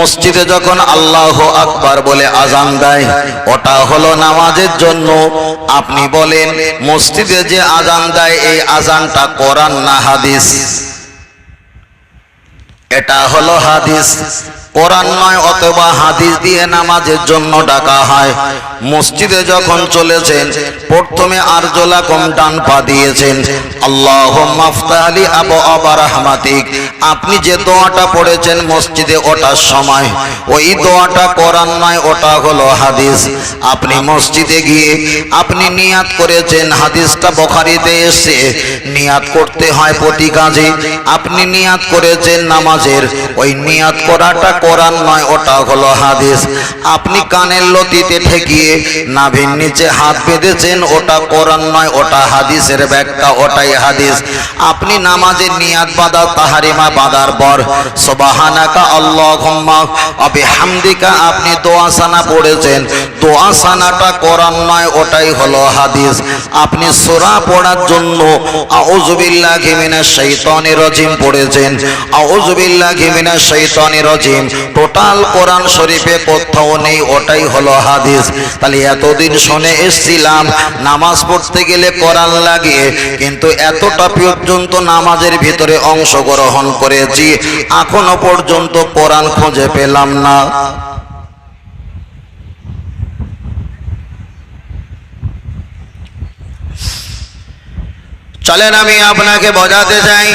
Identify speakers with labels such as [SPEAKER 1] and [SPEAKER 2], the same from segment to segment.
[SPEAKER 1] মসজিদে যখন আল্লাহ আকবার বলে আজান দেয়, ওটা হলো নামাজের জন্য। আপনি বলেন, মসজিদে যে আজান দেয়, এই আজানটা কোরআন না হাদিস? এটা হলো হাদিস। কোরআন নয়, অথবা হাদিস দিয়ে নামাজের জন্য ডাকা হয়। মসজিদে যখন চলেছেন, প্রথমে আরজোলা কম ডান পা দিয়েছেন। আল্লাহ মাফতালি আবু আবা রহমাতিক। আপনি যে দোয়াটা পড়েছেন মসজিদে, ওটার সময়। ওই দোয়াটা কোরআন নয়, ওটা হলো হাদিস। আপনি মসজিদে গিয়ে আপনি নিয়াত করেছেন, হাদিসটা বখারিতে এসে নিয়াত করতে হয় প্রতি কাজে। আপনি নিয়াত করেছেন নামাজের। ওই নিয়াত করাটা কোরআন নয়, ওটা হলো হাদিস। আপনি কানের লতিতে ঠেকিয়ে নাভির নিচে হাত বেঁধেছেন, ওটা কোরআন নয়, ওটা হাদিসের ব্যাখ্যা, ওটাই হাদিস। আপনি নামাজের নিয়াত বাঁধা তাহারিমা বাঁধার পর। সুবহানাকা আল্লাহুম্মা অবে হামদিকা আপনি দোয়াসানা পড়েছেন। দোয়াসানাটা কোরআন নয়, ওটাই হলো হাদিস। আপনি সোরা পড়ার জন্য আউযুবিল্লাহি মিনাশ শাইতানির রাজিম পড়েছেন। আউযুবিল্লাহি মিনাশ শাইতানির রাজিম। টোটাল কোরআন শরীফে কোথাও নেই, ওটাই হলো হাদিস। তাহলে এতদিন শুনে এসছিলাম, নামাজ পড়তে গেলে কোরআন লাগে, কিন্তু এতটা পর্যন্ত নামাজের ভিতরে অংশগ্রহণ করেছি, এখনও পর্যন্ত কোরআন খুঁজে পেলাম না। চলেন আমি আপনাকে বোঝাতে চাই।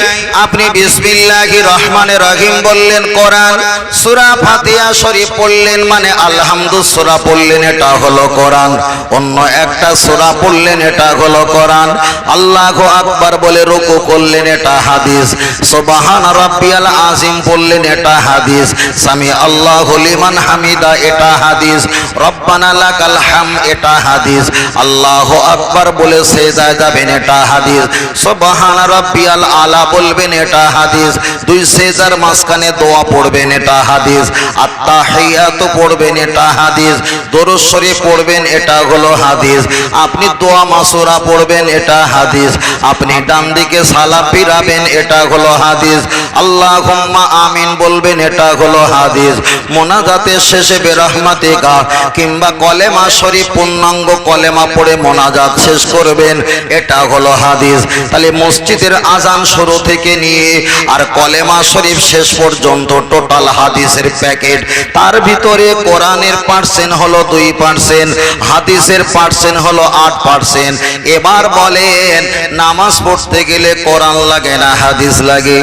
[SPEAKER 1] আপনি বিসমিল্লাহি রহমানের রহিম বললেন কোরআন, সুরা ফাতিয়া শরীফ পড়লেন মানে আলহামদু সূরা পড়লেন এটা হলো কোরআন। অন্য একটা সূরা পড়লেন এটা হলো কোরআন। আল্লাহ আকবার বলে রুকু করলেন এটা হাদিস। সুবহান রাব্বিয়াল আজিম পড়লেন এটা হাদিস। সামি আল্লাহ হলিমান হামিদা এটা হাদিস। রব্বানা লাকাল হাম এটা হাদিস। আল্লাহ আকবার বলে সেজদায় যাবেন এটা হাদিস। সুবহান রাব্বিয়াল আলা বলবেন এটা হাদিস। দুই সেজার মাঝখানে দোয়া পড়বেন এটা হাদিস। আত্তাহিয়াতু পড়বেন এটা হাদিস। দরুদ শরীফ পড়বেন এটা হলো হাদিস। আপনি দোয়া মাসুরা পড়বেন এটা হাদিস। আপনি ডান দিকে সালা পিরাবেন এটা হলো হাদিস। আল্লাহুম্মা আমিন বলবেন এটা হলো হাদিস। মোনাজাতের শেষে বেরহমাতিকা কিংবা কলেমা শরীফ পূর্ণাঙ্গ কলেমা পড়ে মোনাজাত শেষ করবেন এটা হলো হাদিস। তাহলে মসজিদের আজান শুরু থেকে নিয়ে আর কলেমা শরীফ শেষ পর্যন্ত টোটাল হাদিসের প্যাকেট তার ভিতরে কোরআনের পার্সেন্ট হলো দুই পার্সেন্ট হাদিসের পার্সেন্ট হলো আট পার্সেন্ট এবার বলেন, নামাজ পড়তে গেলে কোরআন লাগে না, হাদিস লাগে?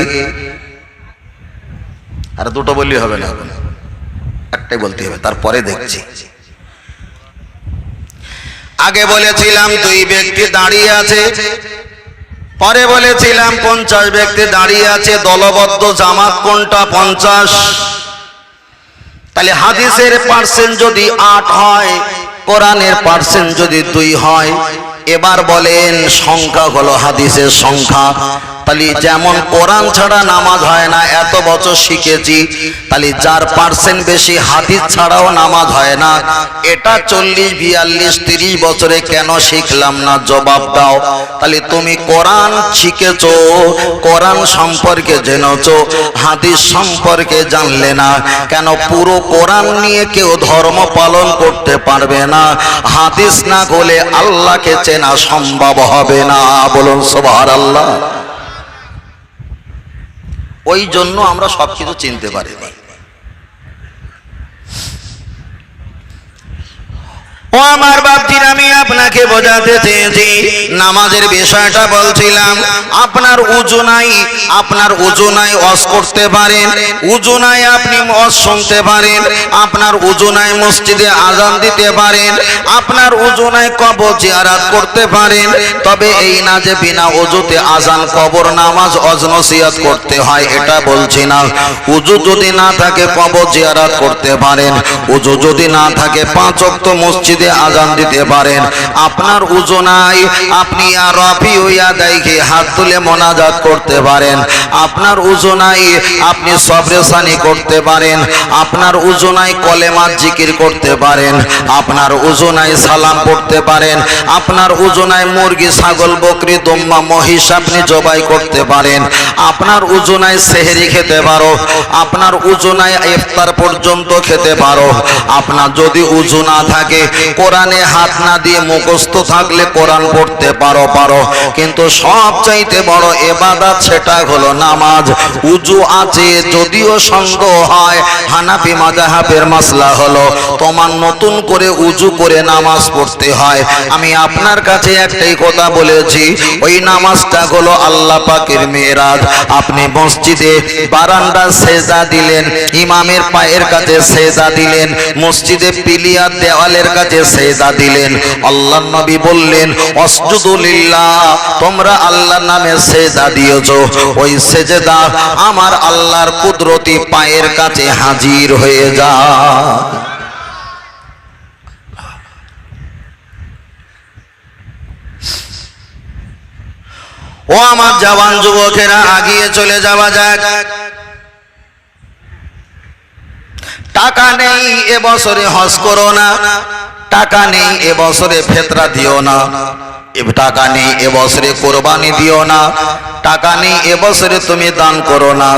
[SPEAKER 1] আর দুটো বললেই হবে না। একটাই বলতে হবে, তারপরে দেখছি। আগে বলেছিলাম দুই ব্যক্তি দাঁড়িয়ে আছে। পরে বলেছিলাম, পঞ্চাশ ব্যক্তি দাঁড়িয়ে আছে, দলবদ্ধ জামাত কোনটা পঞ্চাশ? তাহলে হাদিসের পার্সেন্ট যদি আট হয়, কোরআনের পার্সেন্ট যদি দুই হয়, এবার বলেন সংখ্যা হলো হাদিসের সংখ্যা। তাহলে যেমন কোরআন ছাড়া নামাজ হয় না, এত বছর শিখেছি, তাহলে যার পার্সেন্ট বেশি হাদিস ছাড়াও নামাজ হয় না, এটা চল্লিশ, বিয়াল্লিশ, তিরিশ বছরে কেন শিখলাম না? জবাব দাও। তাহলে তুমি কোরআন শিখেছ, কোরআন সম্পর্কে জেনেছ, হাদিস সম্পর্কে জানলে না, কেন পুরো কোরআন নিয়ে কেউ ধর্ম পালন করতে পারবে না? হাদিস না বলে আল্লাহকে চেনা সম্ভব হবে না। বলুন সবার আল্লাহ ওই জন্য আমরা সবকিছু চিনতে পারিনি। ও আমার বাপজির আমি আপনাকে বোঝাতে চেয়েছি। নামাজের বিষয়টা বলছিলাম, আপনার উজু নাই, আপনার উজু নাই অস করতে পারেন, উজু নাই আপনি অস শুনতে পারেন, আপনার উজু নাই মসজিদে আজান দিতে পারেন, আপনার উজু নাই কবর জিয়ারাত করতে পারেন, তবে এই না যে বিনা উজুতে আজান, কবর, নামাজ অজনসিয়াত করতে হয়, এটা বলছি না। উজু যদি না থাকে, কবর জিয়ারাত করতে পারেন, উজু যদি না থাকে, পাঁচ অক্ত মসজিদে আজান দিতে পারেন, আপনার উজনাই আপনি আর রফি হইয়া দেখে হাত তুলে মোনাজাত করতে পারেন। আপনার উজনাই আপনি সবরেসানি করতে পারেন। আপনার উজনাই কলেমাত জিকির করতে পারেন। আপনার উজনাই সালাম পড়তে পারেন। আপনার উজনায় মুরগি, ছাগল, বকরি, দম্মা, মহিষ আপনি জবাই করতে পারেন। আপনার উজনায় সেহেরি খেতে পারো। আপনার উজনায় ইফতার পর্যন্ত খেতে পারো। আপনার যদি উজু না থাকে কোরআনে হাত না দিয়ে মুখস্থ থাকলে কোরআন পড়তে পারো পারো। কিন্তু সব চাইতে বড় এবাদাত সেটা হলো নামাজ। উজু আছে, যদিও সন্দেহ হয়। হানাফি মাজাহাবের মাসলা হলো তোমার নতুন করে উজু করে নামাজ পড়তে হয়। আমি আপনার কাছে একটাই কথা বলেছি, ওই নামাজটা হলো আল্লাহ পাকের মেয়েরাজ। আপনি মসজিদে বারান্দা সেজা দিলেন, ইমামের পায়ের কাছে সেজা দিলেন, মসজিদে পিলিয়ার দেওয়ালের কাছে সেজা দিলেন। আল্লাহ নবী বললেন অসজুদুলিল্লাহ তোমরা আল্লাহর নামে সেজা দিয়েছ। ওই সেজদা আমার আল্লাহর কুদরতি পায়ের কাছে হাজির হয়ে যা ও আমার জওয়ান যুবকেরা আগিয়ে চলে যাওয়া যাক। টাকা নেই এবছরে হজ করো না। টাকা নেই এবছরে ফেতরা দিও না। টাকা নেই এবছরে কোরবানি দিও না। টাকা নেই এবছরে তুমি দান করো না।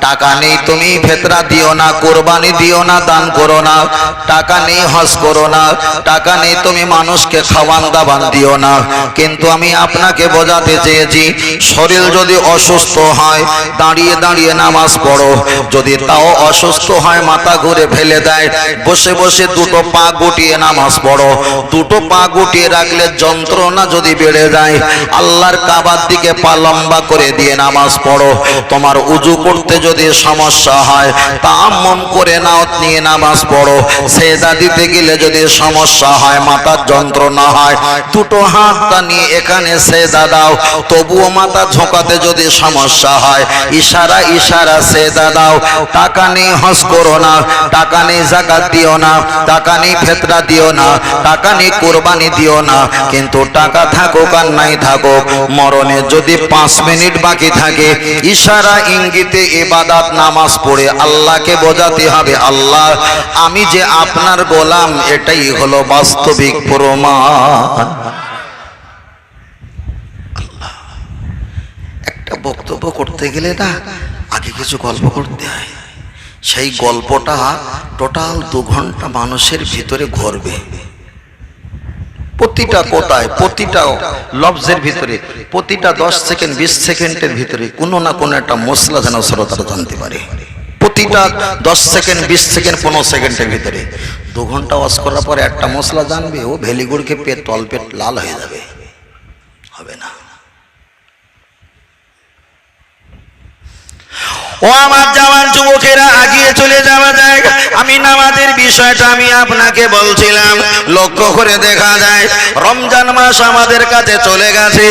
[SPEAKER 1] টাকা নেই, তুমি ফেতরা দিও না, কোরবানি দিও না, দান করো না। টাকা নেই, হজ করো না। টাকা নেই, তুমি মানুষকে খাওয়ান দাবান দিও না। কিন্তু আমি আপনাকে বোঝাতে চেয়েছি, শরীর যদি অসুস্থ হয়, দাঁড়িয়ে দাঁড়িয়ে নামাজ পড়ো। যদি তাও অসুস্থ হয়, মাথা ঘুরে ফেলে দেয়, বসে বসে দুটো পা গুটিয়ে নামাজ পড়ো। দুটো পা গুটিয়ে রাখলে যন্ত্রণা যদি বেড়ে যায়, আল্লাহর কাবার দিকে পা লম্বা করে দিয়ে নামাজ পড়ো। তোমার উজু করতে যদি সমস্যা হয় তাম্মম করে নাও, নিয়ে নামাজ পড়ো। সেজা দিতে গেলে যদি সমস্যা হয়, মাথার যন্ত্রণা হয়, দুটো হাতটা নিয়ে এখানে সেজা দাও। তবুও মাথা ঝোঁকাতে যদি সমস্যা হয়, ইশারা ইশারা সেজা দাও। টাকা নেই হজ করো না, টাকা নেই জাকাত দিও না, টাকা নেই ফেতরা দিও না, টাকা নেই কোরবানি দিও না, কিন্তু টাকা থাকুক আর নাই থাকুক, মরণে যদি পাঁচ মিনিট বাকি থাকে, ইশারা ইঙ্গিতে এবাদাত নামাজ পড়ে আল্লাহকে বোঝাতে হবে, আল্লাহ, আমি যে আপনার গোলাম, এটাই হলো বাস্তবিক প্রমাণ। একটা বক্তব্য করতে গেলে না, আগে কিছু গল্প করতে হয়। সেই গল্পটা টোটাল দু ঘণ্টা মানুষের ভিতরে ঘরবে। প্রতিটা কোথায় প্রতিটা লফজের ভিতরে প্রতিটা দশ সেকেন্ড বিশ সেকেন্ডের ভিতরে কোনো না কোনো একটা মশলা যেন শ্রোতারা জানতে পারে। প্রতিটা দশ সেকেন্ড বিশ সেকেন্ড পনেরো সেকেন্ডের ভিতরে। দু ঘণ্টা ওয়াশ করার পরে একটা মশলা জানবে ও ভেলিগুড়কে পেট তলপেট লাল হয়ে যাবে। হবে না। ও আমার জওয়ান যুবকেরা, আগিয়ে চলে যাওয়া যায় আমি নামাজের বিষয়টা আমি আপনাকে বলছিলাম, লক্ষ্য করে দেখা যায়, রমজান মাস আমাদের কাছে চলে গেছে।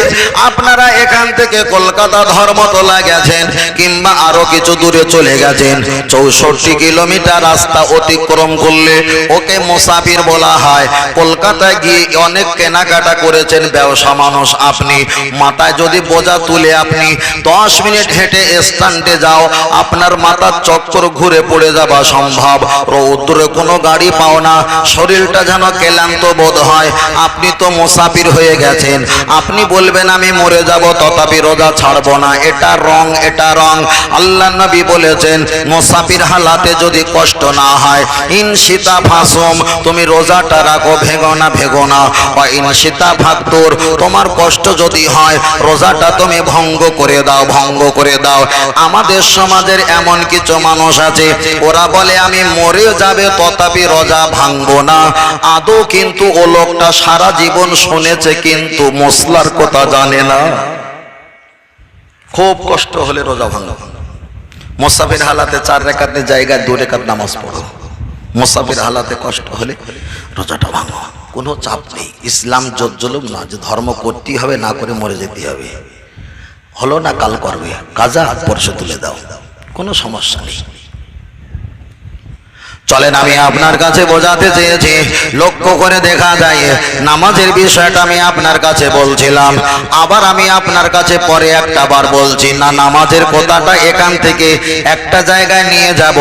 [SPEAKER 1] আপনারা এখান থেকে কলকাতা ধর্মতলা গেছেন, কিংবা আরও কিছু দূরে চলে গেছেন। চৌষট্টি কিলোমিটার রাস্তা অতিক্রম করলে ওকে মোসাফির বলা হয়। কলকাতায় গিয়ে অনেক কেনাকাটা করেছেন ব্যবসা মানুষ আপনি। মাথায় যদি বোঝা তুলে আপনি, দশ মিনিট হেঁটে স্ট্যান্ডে যাও আপনার মাথার চক্কর ঘুরে পড়ে যাওয়া সম্ভব। রৌদ্রে কোনো গাড়ি পাও না। শরীরটা যেন ক্লান্ত বোধ হয়। আপনি তো মুসাফির হয়ে গেছেন। আপনি বলবেন, আমি মরে যাব, তথাপি রোজা ছাড়বো না। এটা রং এটা রং। আল্লাহ নবী বলেছেন, মুসাফির হালাতে যদি কষ্ট না হয়, ইন সীতা ফাসম, তুমি রোজাটা রাখো, ভেগো না ভেগো না। বা ইন সীতা ভাগতোর তোমার কষ্ট যদি হয়, রোজাটা তুমি ভঙ্গ করে দাও, ভঙ্গ করে দাও। আমাদের সমাজের এমন কিছু মানুষ আছে, ওরা বলে, আমি মরে যাবে, তথাপি রোজা ভাঙবো না। আদৌ কিন্তু ও লোকটা সারা জীবন শুনেছে, কিন্তু মশলার কথা জানে না। খুব কষ্ট হলে রোজা ভাঙো। মোসাফির হালাতে চার রেখাতে জায়গায় দু রেখাত নামাজ পড়ো। মোসাফির হালাতে কষ্ট হলে রোজাটা ভাঙো। কোনো চাপ নেই। ইসলাম জজ্জলুম না, যে ধর্ম করতেই হবে, না করে মরে যেতে হবে। হলো না কাল করবে কাজা পরশে তুলে দাও কোনো সমস্যা নেই চলেন, আমি আপনার কাছে বোঝাতে চেয়েছি। লক্ষ্য করে দেখা যায়, নামাজের বিষয়টা আমি আপনার কাছে বলছিলাম। আবার আমি আপনার কাছে পরে একটা বার বলছি, না, নামাজের কথাটা এখান থেকে একটা জায়গায় নিয়ে যাব।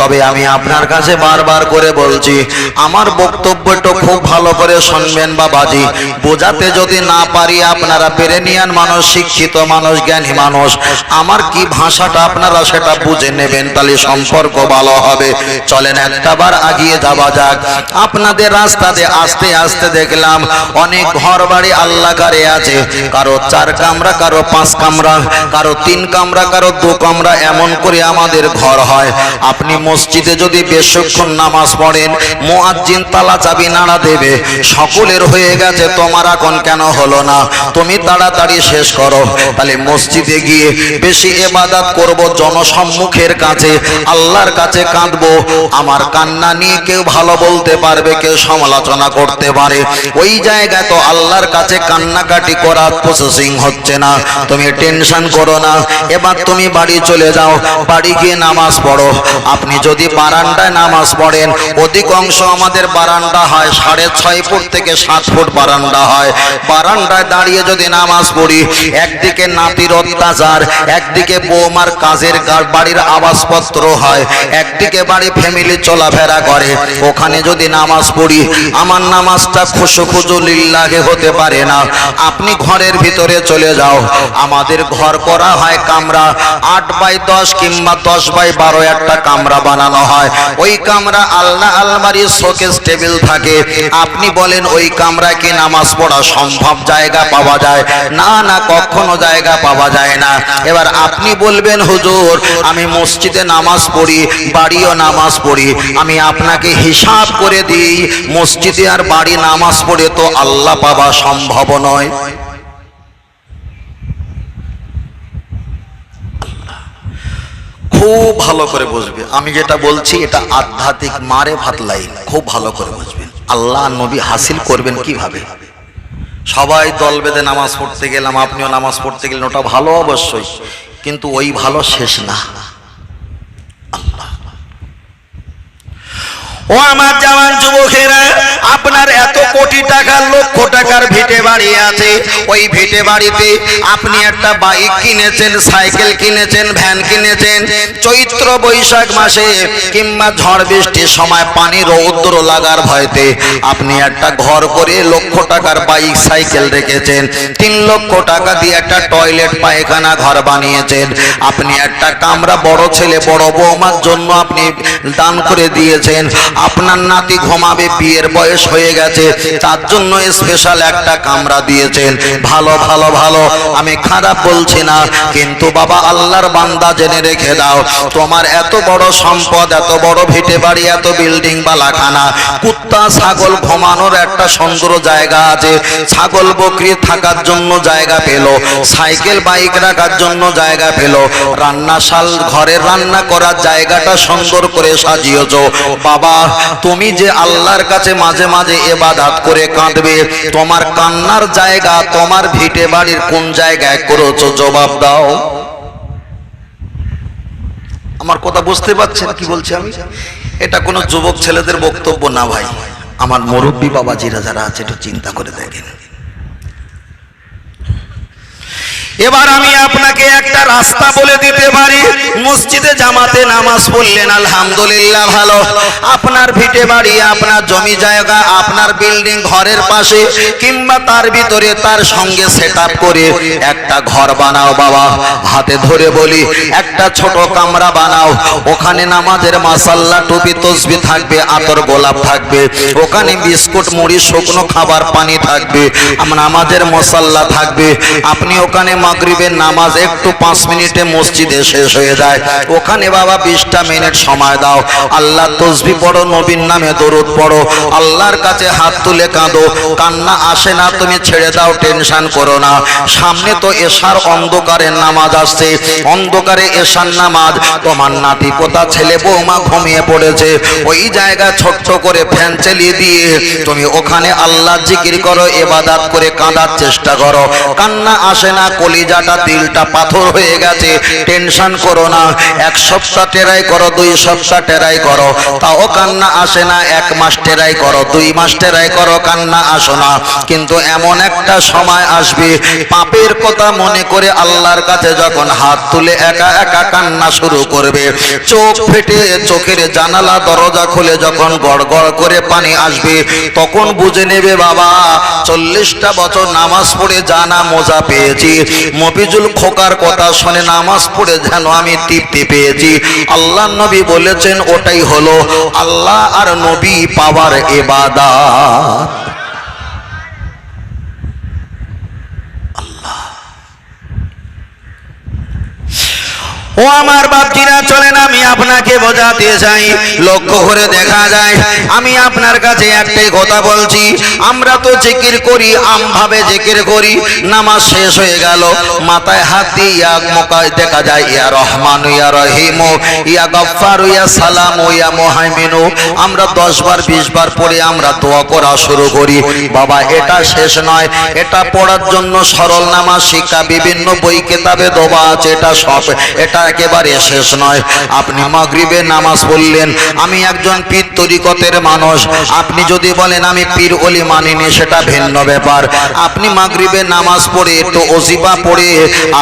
[SPEAKER 1] তবে আমি আপনার কাছে বারবার করে বলছি, আমার বক্তব্যটা খুব ভালো করে শুনবেন বাবাজি। বোঝাতে যদি না পারি, আপনারা পেরেনিয়ান মানুষ, শিক্ষিত মানুষ, জ্ঞানী মানুষ, আমার কি ভাষাটা আপনারা সেটা বুঝে নেবেন? তাহলে সম্পর্ক ভালো হবে। চলেন একটাবার আগিয়ে যাওয়া যাক। আপনাদের রাস্তাতে আস্তে আস্তে দেখলাম অনেক ঘর বাড়ি আল্লাহ কারে আছে। কারও চার কামরা, কারও পাঁচ কামরা, কারও তিন কামরা, কারও দু কামরা, এমন করে আমাদের ঘর হয়। আপনি মসজিদে যদি বেশক্ষণ নামাজ পড়েন মুয়াজ্জিন তালা চাবি নাড়া দেবে। সকলের হয়ে গেছে, তোমার এখন কেন হলো না? তুমি তাড়াতাড়ি শেষ করো। তাহলে মসজিদে গিয়ে বেশি এবাদাত করব, জনসম্মুখের কাছে, আল্লাহর কাছে কাঁদবো। আমার কান্না নিয়ে কেউ ভালো বলতে পারবে, কেউ সমালোচনা করতে পারে। ওই জায়গায় তো আল্লাহর কাছে কান্নাকাটি করার প্রসেসিং হচ্ছে না। তুমি টেনশন করো না। এবার তুমি বাড়ি চলে যাও। বাড়ি গিয়ে নামাজ পড়ো। আপনি যদি বারান্দায় নামাজ পড়েন, অধিকাংশ আমাদের বারান্দা হয় সাড়ে ছয় ফুট থেকে সাত ফুট বারান্দা হয়। বারান্দায় দাঁড়িয়ে যদি নামাজ পড়ি, একদিকে নাতির অত্যাচার, একদিকে বৌমার কাজের বাড়ির আবাসপত্র হয়, একদিকে বাড়ি ফ্যামিলি চলাফেরা করে। ওখানে যদি নামাজ পড়ি, আমার নামাজটা খুশু খুজু লিল্লাহে হতে পারে না। আপনি ঘরের ভিতরে চলে যাও। আমাদের ঘর করা হয় কামরা। আট বাই দশ কিংবা দশ বাই বারো একটা কামরা বানানো হয়। ওই কামরা আল্লাহ আলমারি শোকেস টেবিল থাকে। আপনি বলেন, ওই কামরায় কি নামাজ পড়া সম্ভব জায়গা পাওয়া যায়? না না, কখনো জায়গা পাওয়া যায় না। এবার আপনি বলবেন, হুজুর, আমি মসজিদে নামাজ পড়ি, বাড়িও নামাজ পড়ি। আমি আপনাকে হিসাব করে দিই, মসজিদে আর বাড়ি নামাজ পড়ে তো আল্লাহ পাওয়া সম্ভব নয়। খুব ভালো করে বুঝবে। আমি যেটা বলছি, এটা আধ্যাত্মিক মারে ভাত লাইন খুব ভালো করে বুঝবেন আল্লাহ নবী হাসিল করবেন কীভাবে? সবাই দল বেঁধে নামাজ পড়তে গেলাম, আপনিও নামাজ পড়তে গেলেন, ওটা ভালো অবশ্যই। কিন্তু ওই ভালো শেষ না।
[SPEAKER 2] ও আমার জওয়ান যুবকেরা, আপনার এত কোটি টাকার, লক্ষ টাকার ভিটে বাড়ি আছে। ওই ভিটে বাড়িতে আপনি একটা বাইক কিনেছেন, সাইকেল কিনেছেন, ভ্যান কিনেছেন। চৈত্র বৈশাখ মাসে কিংবা ঝড় বৃষ্টির সময় পানি রৌদ্র লাগার ভয়তে আপনি একটা ঘর করে লক্ষ টাকার বাইক, সাইকেল রেখেছেন। তিন লক্ষ টাকা দিয়ে একটা টয়লেট, পায়খানা ঘর বানিয়েছেন। আপনি একটা কামরা, বড় ছেলে, বড় বৌমার জন্য আপনি দান করে দিয়েছেন। আপনার নাতি ঘুমাবে, বিয়ের বয়স হয়ে গেছে, তার জন্য স্পেশাল একটা কামরা দিয়েছেন। ভালো ভালো ভালো, আমি খারাপ বলছি না, কিন্তু বাবা আল্লাহর বান্দা জেনে রেখে দাও, তোমার এত বড় সম্পদ, এত বড় ভিটে বাড়ি, এত বিল্ডিং বালাখানা, কুত্তা, ছাগল ঘুমানোর একটা সুন্দর জায়গা আছে, ছাগল বকরি থাকার জন্য জায়গা পেল, সাইকেল, বাইক রাখার জন্য জায়গা পেল, রান্নাশাল ঘরের রান্না করার জায়গাটা সুন্দর করে সাজিয়েছ, বাবা তুমি যে আল্লাহর কাছে মাঝে মাঝে এবাদাত করে কাঁদবে, তোমার কান্নার জায়গা, তোমার ভিটে বাড়ির কোন জায়গায় করেছ জবাব দাও।
[SPEAKER 1] আমার কথা বুঝতে পারছেন কি বলছি আমি? এটা কোনো যুবক ছেলেদের বক্তব্য না ভাই। আমার মুরব্বী বাবাজিরা যারা আছে, একটু চিন্তা করে দেখেন।
[SPEAKER 2] এবার আমি আপনাকে একটা রাস্তা বলে দিতে পারি। মসজিদে জামাতে নামাজ পড়লেন, আলহামদুলিল্লাহ ভালো। আপনার ভিটে বাড়ি, আপনার জমি জায়গা, আপনার বিল্ডিং ঘরের পাশে, কিংবা তার ভিতরে তার সঙ্গে সেট করে একটা ঘর বানাও বাবা। হাতে ধরে বলি, একটা ছোট কামরা বানাও। ওখানে নামাজের মাসাল্লা, টুপি, তসবি থাকবে, আতর গোলাপ থাকবে। ওখানে বিস্কুট, মুড়ি, শুকনো খাবার, পানি থাকবে। নামাজের মশাল্লা থাকবে। আপনি ওখানে মাগরিবের নামাজ একটু পাঁচ মিনিটে মসজিদে শেষ হয়ে যায়। ওখানে বাবা বিশটা মিনিট সময় দাও। আল্লাহ তসবি পড়ো, নবীর নামে দরুদ পড়ো। আল্লাহর কাছে হাত তুলে কাঁদো। কান্না আসে না, তুমি ছেড়ে দাও, টেনশন করো না। সামনে তো এশার অন্ধকারের নামাজ আসছে। অন্ধকারে এশার নামাজ, তোমার নাতি পোতা ছেলে বৌমা ঘুমিয়ে পড়েছে। ওই জায়গা ছোট্ট করে ফ্যান চালিয়ে দিয়ে তুমি ওখানে আল্লাহ জিকির করো, এবাদাত করে কাঁদার চেষ্টা করো। কান্না আসে না, কলি
[SPEAKER 1] কলিজাটা দিলটা পাথর হয়ে গেছে। টেনশন করো না, এক সপ্তাহ টেরাই করো, দুই সপ্তাহ টেরাই করো। তাও কান্না আসে না, এক মাস টেরাই করো, দুই মাস টেরাই করো, কান্না আসো না। কিন্তু এমন একটা সময় আসবে, পাপের কথা মনে করে আল্লাহর কাছে যখন হাত তুলে একা একা কান্না শুরু করবে, চোখ ফেটে চোখের জানালা দরজা খুলে যখন গড় গড় করে পানি আসবে, তখন বুঝে নেবে বাবা, চল্লিশটা বছর নামাজ পড়ে জানা মজা পেয়েছি। মফিজুল খোকার কথা শুনে নামাজ পড়ে যেন আমি তৃপ্তি পেয়েছি। আল্লাহ নবী বলেছেন, ওটাই হলো আল্লাহ আর নবী পাওয়ার এবাদা
[SPEAKER 2] ও আমার বাপজিরা, চলেন আমি আপনাকে বোঝাতে চাই। লক্ষ্য করে দেখা যায়, আমি আপনার কাছে একটাই কথা বলছি। আমরা তো জিকির করি, আমভাবে জিকির করি, নামাজ শেষ হয়ে গেল। মাথায় হাত দিয়ে ইয়া মোকায় দেখা যায়, ইয়া রহমান, ইয়া রহিম, ইয়া গফফার, ইয়া সালাম, ইয়া মোহাইমিনু। আমরা দশ বার, বিশ বার পরে আমরা দোয়া করা শুরু করি। বাবা, এটা শেষ নয়, এটা পড়ার জন্য সরল নামাজ শিক্ষা, বিভিন্ন বই কেতাবে দোবা আছে, এটা সব, এটা একেবারে শেষ নয়। আপনি মাগরিবে নামাজ পড়লেন, আমি একজন পীর তরিকতের মানুষ। আপনি যদি বলেন আমি পীর অলি মানিনি সেটা ভিন্ন ব্যাপার। আপনি মাগরিবে নামাজ পড়ে একটু ওজিবা পড়ে,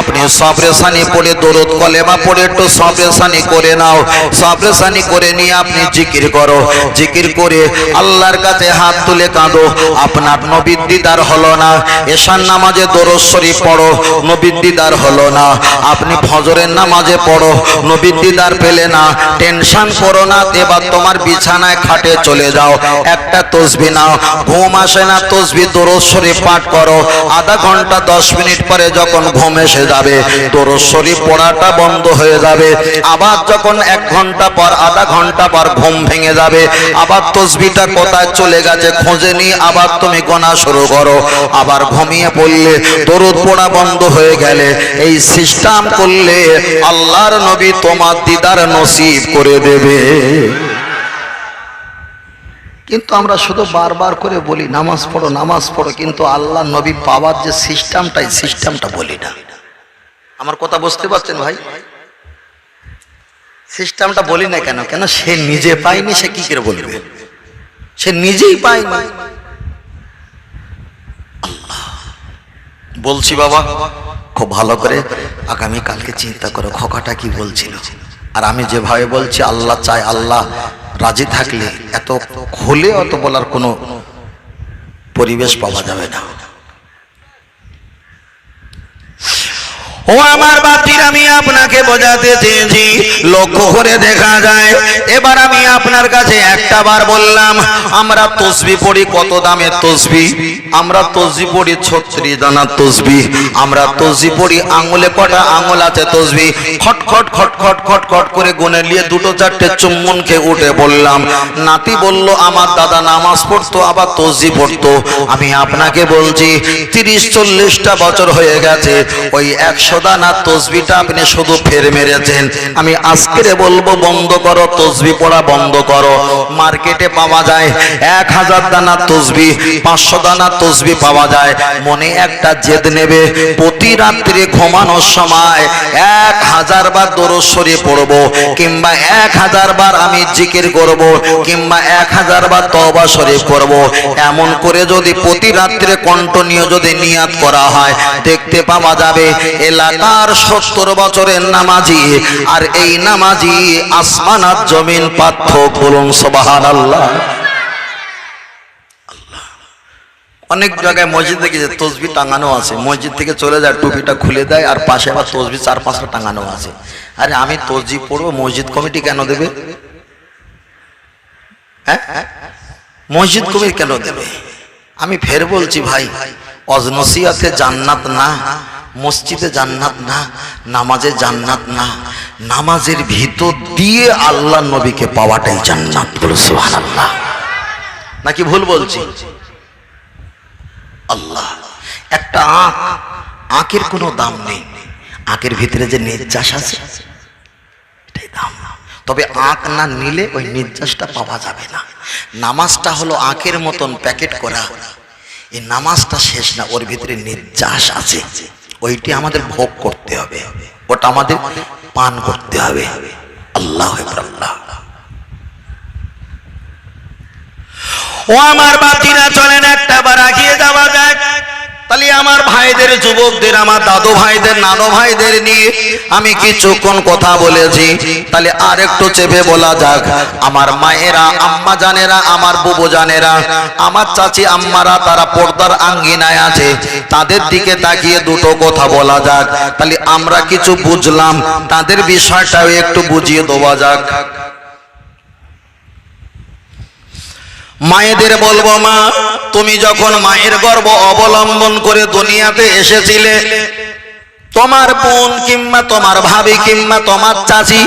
[SPEAKER 2] আপনি সবরেসানি পড়ে, দরদ কলেমা পড়ে, একটু সবরেসানি করে নাও। সবরেসানি করে নিয়ে আপনি জিকির করো। জিকির করে আল্লাহর কাছে হাত তুলে কাঁদো। আপনার নবীর দিদার হলো না। এশার নামাজে দরদ শরীফ পড়ো, নবীর দিদার হলো না। আপনি ফজরের নামাজে পড়ো। নবীর দিদার পেলে না। টেনশন করো না, এবার তোমার বিছানায় খাটে চলে যাও। একটা তসবি নাও। ঘুম আসে না, তসবি দরদ শরীফ পাঠ করো। আধা ঘণ্টা, দশ মিনিট পরে যখন ঘুম এসে যাবে, দরদ শরীফ পড়াটা বন্ধ হয়ে যাবে। আবার যখন এক ঘণ্টা পর, আধা ঘণ্টা পর ঘুম ভেঙে যাবে, আবার তসবিটা কোথায় চলে গেছে খোঁজে নিয়ে আবার তুমি গোনা শুরু করো। আবার ঘুমিয়ে পড়লে দরদ পড়া বন্ধ হয়ে গেলে, এই সিস্টেম করলে আল্লাহর নবী তোমার দিদার নসিব করে দেবে।
[SPEAKER 1] কিন্তু আমরা শুধু বারবার করে বলি, নামাজ পড়ো নামাজ পড়ো, কিন্তু আল্লাহ নবী পাওয়ার যে সিস্টেমটাই, সিস্টেমটা বলি না। আমার কথা বুঝতে পারছেন ভাই? সিস্টেমটা বলি না কেন? কেন সে নিজে পায়নি, সে কি করে বলবে? সে নিজেই পায়নি। বলছি বাবা খুব ভালো করে আগামী কালকে চিন্তা করো, খোকাটা কি বলছিল? আর আমি যেভাবে বলছি, আল্লাহ চাই আল্লাহ রাজি থাকলে এত খুলে অত বলার কোনো পরিবেশ পাওয়া যাবে না।
[SPEAKER 2] ও আমার বাতির আমি আপনাকে বোঝাতে চেয়েছি। লক্ষ্য করে দেখা যায়, এবার আমি আপনার কাছে একটা বার বললাম, আমরা তসবি পড়ি কত দামের তসবি? আমরা তসবি পড়ি ছত্রিশ দানার তসবি। আমরা তসবি পড়ি আঙুলে কটা আঙুল আছে তসবি? খট খট খট খট খট খট করে গুনে নিয়ে দুটো চারটে চুম্বন খেয়ে উঠে বললাম নাতি বলল, আমার দাদা নামাজ পড়তো, আবার তসবি পড়তো। আমি আপনাকে বলছি, তিরিশ, চল্লিশটা বছর হয়ে গেছে, ওই একশো দানা তসবিটা আপনি শুধু ফের মেরেছেন। আমি আজকের বলব, বন্ধ করো, তসবি পড়া বন্ধ করো। মার্কেটে পাওয়া যায় এক হাজার দানা তসবি, পাঁচশো দানা তসবি পাওয়া যায়। মনে একটা জেদ নেবে, প্রতি রাত্রে ঘুমানোর সময় এক হাজার বার দরশ্বরী পড়ব, কিংবা এক হাজার বার আমি জিকির করব, কিংবা এক হাজার বার তবা শরীফ করব এমন করে যদি প্রতি রাত্রে কণ্ঠনীয় যদি নিয়াত করা হয়, দেখতে পাওয়া যাবে এলাকার সত্তর বছরের নামাজি, আর এই নামাজি আসমান আর জমিন পার্থ বলুন সবাহান আল্লাহ। অনেক জায়গায় মসজিদ দেখি যে তসবি টাঙানো আছে, মসজিদ থেকে চলে যায়, টুপিটা খুলে দেয়, আর পাশে আবার তসবি চার পাঁচটা টাঙানো আছে। আরে আমি তসবি পড়ব, মসজিদ কমিটি কেন দেবে? হ্যাঁ? মসজিদ কমিটি কেন দেবে? আমি ফের বলছি ভাই অজনসিয়াতে জান্নাত না। মসজিদে জান্নাত না, নামাজে জান্নাত না, নামাজের ভিতর দিয়ে আল্লাহ নবীকে পাওয়াটাই জান্নাত নাকি ভুল বলছি? আল্লাহ, একটা আঁক আঁকের কোনো দাম নেই। আঁকের ভিতরে যে নির্যাস আছে, এটাই দাম। তবে আঁক না নিলে ওই নির্যাসটা পাওয়া যাবে না। নামাজটা হলো আঁকের মতন প্যাকেট করা। এই নামাজটা শেষ না, ওর ভিতরে নির্যাস আছে।
[SPEAKER 1] ওইটি আমাদের ভোগ করতে হবে। ওটা আমাদের পান করতে হবে। আল্লাহ আল্লাহ।
[SPEAKER 2] ও আমার বাতিরা, চলেন একটা বার আগিয়ে যাওয়া যাক। তাহলে আমার ভাইদের, যুবকদের, আমার দাদু ভাইদের, নানো ভাইদের নিয়ে
[SPEAKER 1] আমি কিছুক্ষণ কথা বলেছি। তাহলে আর একটু চেপে বলা যাক। আমার মায়েরা, আম্মা জানেরা, আমার বুবু জানেরা, আমার চাচি, আম্মারা তারা পর্দার আঙ্গিনায় আছে। তাদের দিকে তাকিয়ে দুটো কথা বলা যাক। তাহলে আমরা কিছু বুঝলাম। তাদের বিষয়টাও একটু বুঝিয়ে দেওয়া যাক। মায়েদের বলব মা তুমি যখন মায়ের গর্ব অবলম্বন করে দুনিয়াতে এসেছিলে তোমার বোন কিংবা তোমার ভাবি কিংবা তোমার চাচি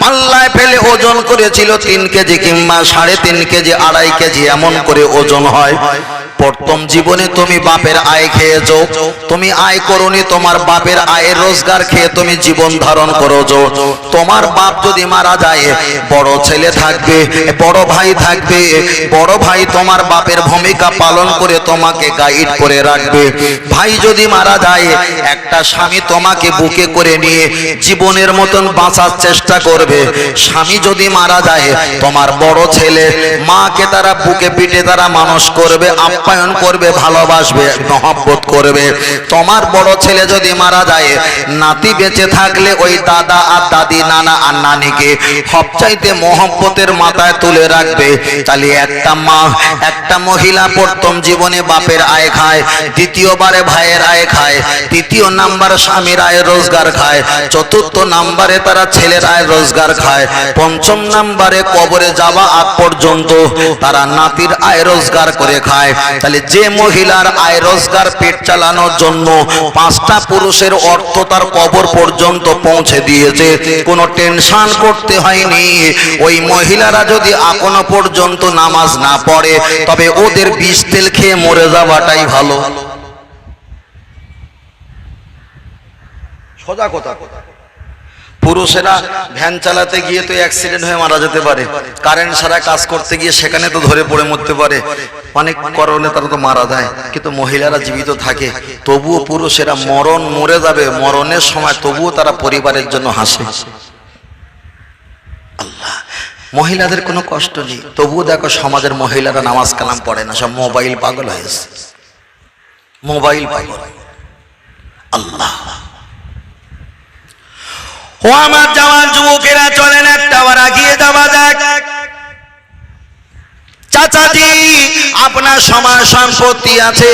[SPEAKER 1] পাল্লায় ফেলে ওজন করেছিল তিন কেজি কিংবা সাড়ে তিন কেজি, আড়াই কেজি, এমন করে ওজন হয়। প্রথম জীবনে তুমি বাপের আয় খেয়েছো। তুমি আয় করনি তোমার বাপের আয়ের রোজগার খেয়ে তুমি জীবন ধারণ করেছ। তোমার বাপ যদি মারা যায়, বড় ছেলে থাকবে, বড় ভাই থাকবে, বড় ভাই তোমার বাপের ভূমিকা পালন করে তোমাকে গাইড করে রাখবে। ভাই যদি মারা যায়, একটা স্বামী তোমাকে বুকে করে নিয়ে জীবনের মতন বাঁচার চেষ্টা করবে। স্বামী যদি মারা যায়, তোমার বড় ছেলে মাকে তারা বুকে পিঠে তারা মানুষ করবে, আপ্যায়ন করবে, ভালোবাসবে, মহব্বত করবে। তোমার বড় ছেলে যদি মারা যায়, নাতি বেঁচে থাকলে ওই দাদা আর দাদি, নানা আর নানিকে সবচাইতে মহব্বতের মাথায় তুলে রাখবে। তাহলে একটা মা, একটা মহিলা প্রথম জীবনে বাপের আয় খায়, দ্বিতীয়বারে ভাইয়ের আয় খায়, তৃতীয় নাম্বার স্বামীর আয় রোজগার খায়। চতুর্থ নাম্বারে তারা ছেলের আয় রোজগার খায়। পঞ্চম নাম্বারে কবরে যাওয়া আগ পর্যন্ত তারা নাতির আয় রোজগার করে খায়। তাহলে যে মহিলার আয় রোজগার পেট চালানোর জন্য পাঁচটা পুরুষের অর্থ তার কবর পর্যন্ত পৌঁছে দিয়েছে। কোনো টেনশন করতে হয়নি। ওই মহিলারা যদি এখনও পর্যন্ত নামাজ না পড়ে, তবে ওদের বিষ তেল খেয়ে মরে যাওয়াটাই ভালো। সোজা কথা। পুরুষেরা ভ্যান চালাতে গিয়ে তো অ্যাক্সিডেন্ট হয়ে মারা যেতে পারে। কারেন্ট সারা কাজ করতে গিয়ে সেখানে তো ধরে পড়ে মরতে পারে। অনেক কারণে তারা তো মারা যায়, কিন্তু মহিলারা জীবিত থাকে। তবুও পুরুষেরা মরণ মরে যাবে, মরণের সময় তবুও তারা পরিবারের জন্য হাসে। আল্লাহ, মহিলাদের কোনো কষ্ট নেই। তবুও দেখো সমাজের মহিলারা নামাজ কালাম পড়ে না, সব মোবাইল পাগল হয়েছে মোবাইল পাগল। আল্লাহ।
[SPEAKER 2] ও আমার জওয়ান যুবকেরা চলেন একটা বার আগিয়ে যাওয়া যাক। চাচাজি আপনার সময় সম্পত্তি আছে,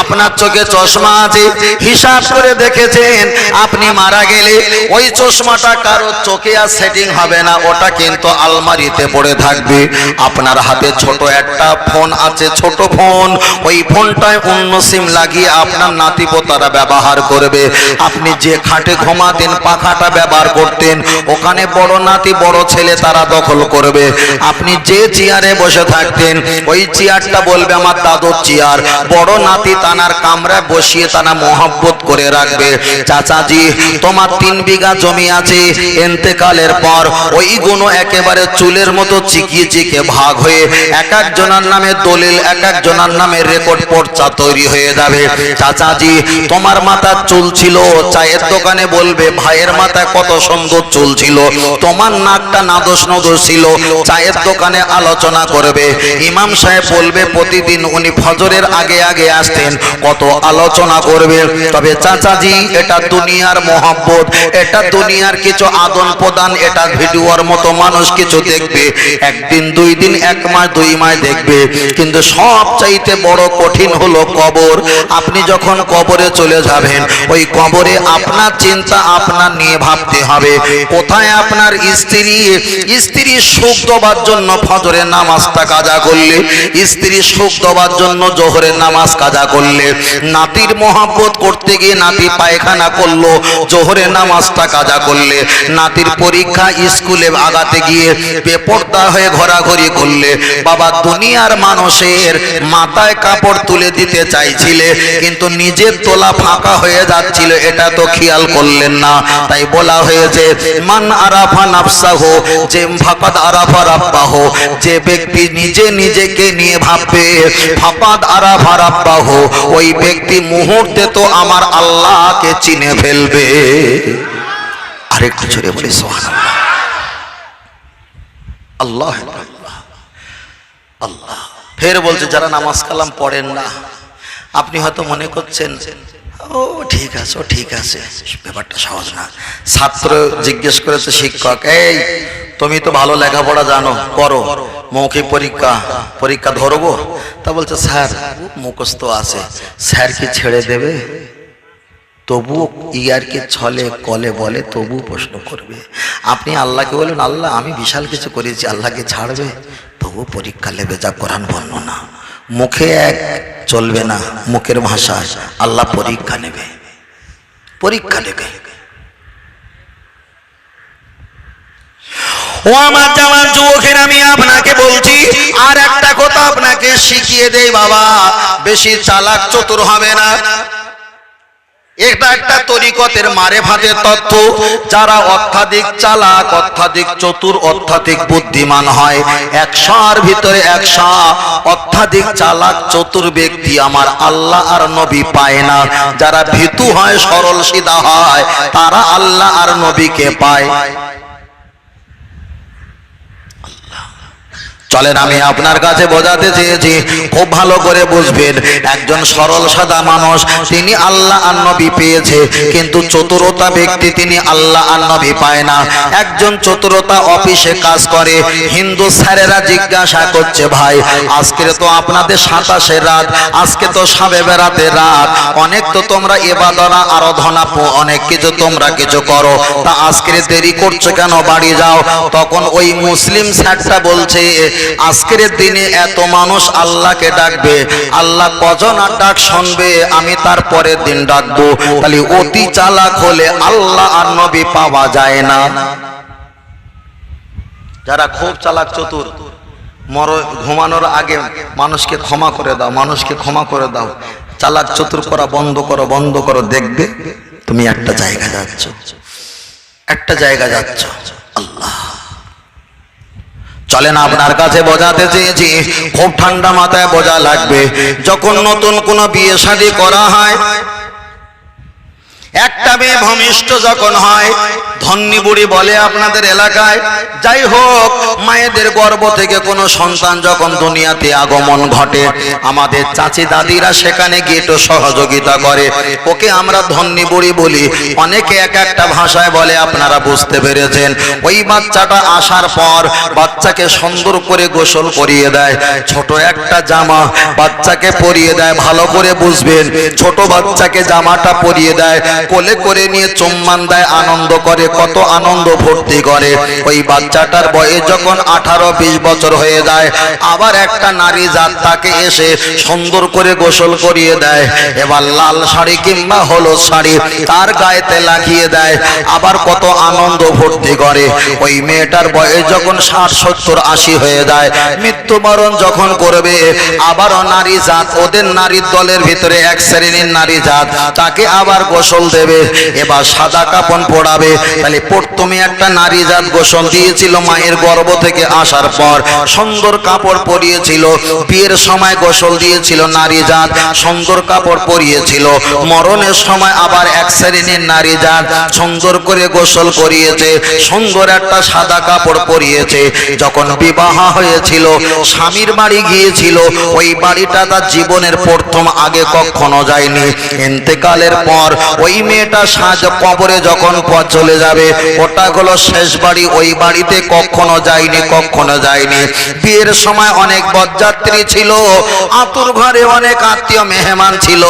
[SPEAKER 2] আপনার চোখে চশমা আছে, হিসাব করে দেখেছেন, আপনি মারা গেলে ওই চশমাটা কারও চোখে আর সেটিং হবে না, ওটা কিন্তু আলমারিতে পড়ে থাকবে। আপনার হাতে ছোট একটা ফোন আছে, ছোট ফোন ওই ফোনটায় অন্য সিম লাগিয়ে আপনার নাতি পোতারা ব্যবহার করবে। আপনি যে খাটে ঘুমাতেন, পাখাটা ব্যবহার করতেন, ওখানে বড় নাতি, বড় ছেলে তারা দখল করবে। আপনি যে চেয়ারে বসে থাকতেন ওই চেয়ারটা বলবে আমার দাদুর চেয়ার। বড় নাতি তানার কামরায় বসিয়ে তানা মহব্বত করে রাখবে। চাচাজি, তোমার তিন বিঘা জমি আছে। এন্তেকালের পর ওই গুণ একেবারে চুলের মতো চিকিয়ে চিকে ভাগ হয়ে এক একজনের নামে দলিল, এক একজনের নামে রেকর্ড পর্চা তৈরি হয়ে যাবে। চাচাজি, তোমার মাথার চুল ছিল, চায়ের দোকানে বলবে, ভাইয়ের মাথায় কত সুন্দর চুল ছিল। তোমার নাকটা নাদোষ নদোষ ছিল। চায়ের দোকানে আলোচনা করবে। ইমাম সাহেব বলবে, প্রতিদিন উনি ফজরের আগে আগে আসতেন, কত আলোচনা করবে। তবে চাচাজি, এটা দুনিয়ার মহব্বত, এটা দুনিয়ার কিছু আদন প্রদান, এটা ভিডিওর মতো মানুষ কিছু দেখবে। একদিন, দুই দিন, এক মাস, দুই মাস দেখবে। কিন্তু সব চাইতে বড় কঠিন হলো কবর। আপনি যখন কবরে চলে যাবেন, ওই কবরে আপনার চিন্তা, আপনার নিয়ে ভাবতে হবে, কোথায় আপনার স্ত্রী? স্ত্রী সুখ দেওয়ার জন্য ফজরের নামাজটা কাজা করলে, স্ত্রী সুখ দেওয়ার জন্য জোহরের নামাজ কাজা করলে, নাতির মহাব্বত করতে গিয়ে নাতি পায়খানা করল, জোহরের নামাজটা কাজা করলে, নাতির পরীক্ষা স্কুলে আগাতে গিয়ে বেপর্দা হয়ে ঘোরাঘুরি করলে, বাবা দুনিয়ার মানুষের মাথায় কাপড় তুলে দিতে চাইছিলে, কিন্তু নিজের তোলা ফাঁকা হয়ে যাচ্ছিল, এটা তো খেয়াল করলেন না। তাই বলা হয়েছে, মান আরাফা নাফসাহ, যে ফাকাদ আরাফা রাব্বাহ, যে ব্যক্তি নিজে নিজেকে নিয়ে ভাব
[SPEAKER 1] ভাববে, ফাপাদ আরা ভারাব্বাহ, ওই ব্যক্তি মুহূর্তে তো আমার আল্লাহকে চিনে ফেলবে। আরেকটু জোরে বলি সোহান আল্লাহ আল্লাহ। ফের বলছে, যারা নামাজ কালাম পড়েন না, আপনি হয়তো মনে করছেন ও, ঠিক আছে, ও, ঠিক আছে। ব্যাপারটা সহজ না। ছাত্র জিজ্ঞেস করেছে, শিক্ষক, এই, তুমি তো ভালো লেখাপড়া জানো করো মৌখিক পরীক্ষা পরীক্ষা ধরবো তা বলছে, স্যার, মুখস্থ আছে। স্যার কি ছেড়ে দেবে? তবুও ইয়ারকে ছলে, কলে বলে, তবুও প্রশ্ন করবে। আপনি আল্লাহকে বলেন, আল্লাহ, আমি বিশাল কিছু করেছি, আল্লাহকে ছাড়বে। তবুও পরীক্ষা নেবে যা কোরআন বর্ণনা। মুখে এক চলবে না, মুখের ভাষা আল্লাহ পরীক্ষা নেবে। পরীক্ষা নেবে।
[SPEAKER 2] ও আমার জামার যুবকের, আমি আপনাকে বলছি, আর একটা কথা আপনাকে শিখিয়ে দেই বাবা, বেশি চালাক চতুর হবে না। এটা একটা তরিকতের মারে ভাতের তত্ত্ব।
[SPEAKER 1] যারা অত্যাধিক চালাক, অত্যাধিক চতুর, অত্যাধিক বুদ্ধিমান হয় একশার ভিতরে একশা অত্যাধিক চালাক, চতুর ব্যক্তি আমার আল্লাহ আর নবী পায় না। যারা ভীতু হয়, সরল সিধা হয়, তারা আল্লাহ আর নবীকে পায়। চলেন, আমি আপনার কাছে বোঝাতে চেয়েছি। খুব ভালো করে বুঝবেন, একজন সরল সাদা মানুষ, তিনি আল্লাহ আর নবী পেয়েছে, কিন্তু চতুরতা ব্যক্তি তিনি আল্লাহ আর নবী পায় না। একজন চতুরতা অফিসে কাজ করে, হিন্দু স্যারেরা জিজ্ঞাসা করছে, ভাই, আজকে তো আপনাদের সাতাশে রাত, আজকে তো সাবে বেড়াতে রাত। অনেক তো তোমরা এবাদনা আরাধনা, অনেক কিছু তোমরা কিছু করো। তা আজকে দেরি করছ কেন? বাড়ি যাও। তখন ওই মুসলিম স্যারটা বলছে আজকের দিনে এত মানুষ আল্লাহকে ডাকবে। আল্লাহ কজন আর ডাক শুনবে? আমি তার পরের দিন ডাকবো। তাহলে অতি চালাক হলে আল্লাহ আর নবী পাওয়া যায় না। যারা খুব চালাক চতুর মর ঘুমানোর আগে মানুষকে ক্ষমা করে দাও মানুষকে ক্ষমা করে দাও। চালাক চতুর করা বন্ধ করো বন্ধ করো দেখবে তুমি একটা জায়গা যাচ্ছ। একটা জায়গা যাচ্ছ। আল্লাহ। চলেন আপনার কাছে বোঝাতে চেয়েছি, খুব ঠান্ডা মাথায় বোঝা লাগবে। যখন নতুন কোনো বিয়ে শাড়ি করা হয় একটা মেয়ে ভূমিষ্ঠ যখন হয়, ধন্যী বুড়ি বলে আপনাদের এলাকায়, যাই হোক, মায়েদের গর্ভ থেকে কোনো সন্তান যখন দুনিয়াতে আগমন ঘটে, আমাদের চাচি দাদিরা সেখানে গিয়ে তো সহযোগিতা করে। ওকে আমরা ধন্যী বুড়ি বলি। অনেকে এক একটা ভাষায় বলে, আপনারা বুঝতে পেরেছেন। ওই বাচ্চাটা আসার পর বাচ্চাকে সুন্দর করে গোসল করিয়ে দেয়। ছোট একটা জামা বাচ্চাকে পরিয়ে দেয়, ভালো করে বুঝবেন। ছোট বাচ্চাকে জামাটা পরিয়ে দেয়। কোলে করে নিয়ে চুম্মান দেয় আনন্দ করে, কত আনন্দ ভর্তি করে। ওই বাচ্চাটার বয়স যখন আঠারো, বিশ বছর হয়ে যায়, আবার একটা নারী জাত তাকে এসে সুন্দর করে গোসল করিয়ে দেয়। এবার লাল শাড়ি কিংবা হলুদ শাড়ি তার গায়েতে লাগিয়ে দেয়, আবার কত আনন্দ ভর্তি করে। ওই মেয়েটার বয়স যখন ষাট, সত্তর, আশি হয়ে যায়, মৃত্যুবরণ যখন করবে, আবারও নারী জাত, ওদের নারীর দলের ভিতরে এক শ্রেণির নারী জাত, তাকে আবার গোসল দেবে, এবার সাদা কাপড় পড়াবে তাহলে প্রথমে একটা নারী জাত গোসল দিয়েছিল মায়ের গর্ভ থেকে আসার পর। সুন্দর কাপড় পরিয়েছিল। বিয়ের সময় গোসল দিয়েছিল নারী জাত, সুন্দর কাপড় পরিয়েছিল। মরণের সময় আবার এক শ্রেণির নারী জাত সুন্দর করে গোসল করিয়েছে, সুন্দর একটা সাদা কাপড় পরিয়েছে। যখন বিবাহ হয়েছিল, স্বামীর বাড়ি গিয়েছিল, ওই বাড়িটা তার জীবনের প্রথম, আগে কখনো যায়নি। ইন্তেকালের পর ওই মেয়েটা সাজ কবরে যখন পথ চলে যাবে ওটা হলো শেষ বাড়ি ওই বাড়িতে কখনো যায়নি কখনো যায়নি। বিয়ের সময় অনেক বরযাত্রী ছিল, আতুর ঘরে অনেক আত্মীয় মেহমান ছিল,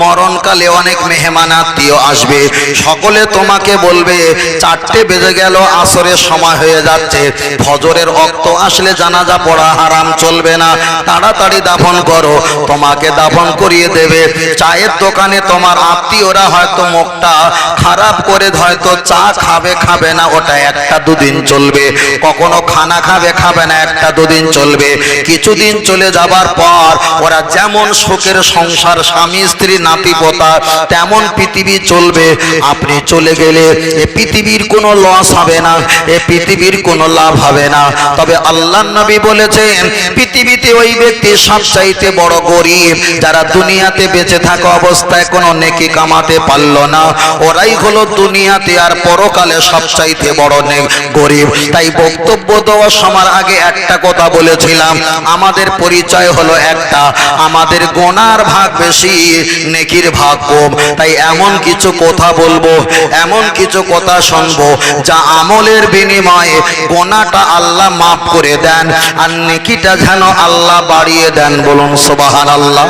[SPEAKER 1] মরণকালে অনেক মেহমান আত্মীয় আসবে। সকলে তোমাকে বলবে, চারটে বেজে গেল, আসরের সময় হয়ে যাচ্ছে। ফজরের রক্ত আসলে জানাজা পড়া হারাম চলবে না, তাড়াতাড়ি দাফন করো। তোমাকে দাফন করিয়ে দেবে। চায়ের দোকানে তোমার আত্মীয়রা হয়তো মুখটা খারাপ করে হয়তো চা খাবে খাবে না, ওটা একটা দুদিন চলবে। কখনো খানা খাবে খাবে না, একটা দুদিন চলবে। কিছুদিন চলে যাবার পর ওরা যেমন শোকের সংসার, স্বামী, স্ত্রী নাতি পোতা তেমন পৃথিবী চলবে। আপনি চলে গেলে এ পৃথিবীর কোনো লস হবে না, এ পৃথিবীর কোনো লাভ হবে না। তবে আল্লাহ নবী বলেছেন, পৃথিবীতে ওই ব্যক্তি সবচাইতে বড় গরিব, যারা দুনিয়াতে বেঁচে থাকা অবস্থায় কোনো নেকি কামাতে পারল না। ওরাই হলো দুনিয়াতে আর পরকালে সবচাইতে বড় নে- গরিব। তাই বক্তব্য দেওয়ার সময় আগে একটা কথা বলেছিলাম। আমাদের পরিচয় হলো একটা। আমাদের গোনার ভাগ বেশি, নেকির ভাগ কম। তাই এমন কিছু কথা বলব, এমন কিছু কথা শুনব, যা আমলের বিনিময়ে গোনাটা আল্লাহ মাফ করে দেন, আর নেকিটা যেন আল্লাহ বাড়িয়ে দেন। বলুন সোবাহান আল্লাহ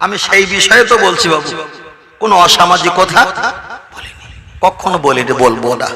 [SPEAKER 1] আমি সেই বিষয়ে তো বলছি বাবু। কোনো অসামাজিক কথা? বলিনি। কখনো বলিনি বলব না।